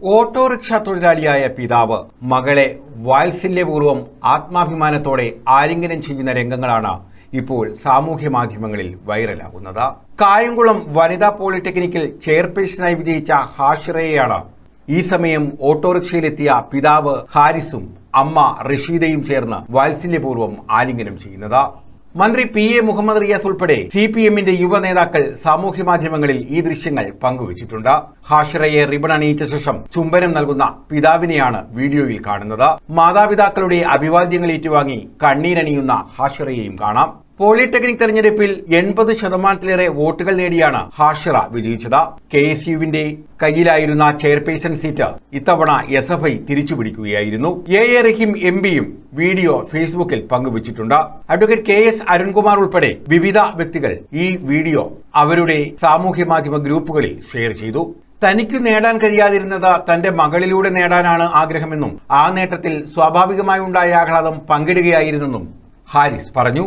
Autorickshaw തൊഴിലാളിയായ പിതാവ് മകളെ വാത്സല്യപൂർവം ആത്മാഭിമാനത്തോടെ ആലിംഗനം ചെയ്യുന്ന രംഗങ്ങളാണ് ഇപ്പോൾ സാമൂഹ്യ മാധ്യമങ്ങളിൽ വൈറലാകുന്നത്. കായംകുളം വനിതാ പോളിടെക്നിക്കിൽ ചെയർപേഴ്സണായി വിജയിച്ച ഹാഷിറയെയാണ് ഈ സമയം ഓട്ടോറിക്ഷയിലെത്തിയ പിതാവ് ഹാരിസും അമ്മ റഷീദയും ചേർന്ന് വാത്സല്യപൂർവം ആലിംഗനം ചെയ്യുന്നത്. മന്ത്രി പി എ മുഹമ്മദ് റിയാസ് ഉൾപ്പെടെ സി പി എമ്മിന്റെ യുവ നേതാക്കൾ സാമൂഹ്യ മാധ്യമങ്ങളിൽ ഈ ദൃശ്യങ്ങൾ പങ്കുവച്ചിട്ടുണ്ട്. ഹാഷിറയെ റിബൺ അണിയിച്ച ശേഷം ചുംബനം നൽകുന്ന പിതാവിനെയാണ് വീഡിയോയിൽ കാണുന്നത്. മാതാപിതാക്കളുടെ അഭിവാദ്യങ്ങൾ ഏറ്റുവാങ്ങി കണ്ണീരണിയുന്ന ഹാഷിറയെയും കാണാം. പോളിടെക്നിക് തെരഞ്ഞെടുപ്പിൽ എൺപത് ശതമാനത്തിലേറെ വോട്ടുകൾ നേടിയാണ് ഹാഷിറ വിജയിച്ചത്. കെ എസ് യുവിന്റെ കയ്യിലായിരുന്ന ചെയർപേഴ്സൺ സീറ്റ് ഇത്തവണ എസ് എഫ് ഐ തിരിച്ചുപിടിക്കുകയായിരുന്നു. എ എ റഹീം എം പിയും വീഡിയോ ഫേസ്ബുക്കിൽ പങ്കുവച്ചിട്ടുണ്ട്. അഡ്വക്കേറ്റ് കെ എസ് അരുൺകുമാർ ഉൾപ്പെടെ വിവിധ വ്യക്തികൾ ഈ വീഡിയോ അവരുടെ സാമൂഹ്യ മാധ്യമ ഗ്രൂപ്പുകളിൽ ഷെയർ ചെയ്തു. തനിക്ക് നേടാൻ കഴിയാതിരുന്നത് തന്റെ മകളിലൂടെ നേടാനാണ് ആഗ്രഹമെന്നും ആ നേട്ടത്തിൽ സ്വാഭാവികമായി ഉണ്ടായ ആഹ്ലാദം പങ്കിടുകയായിരുന്നെന്നും ഹാരിസ് പറഞ്ഞു.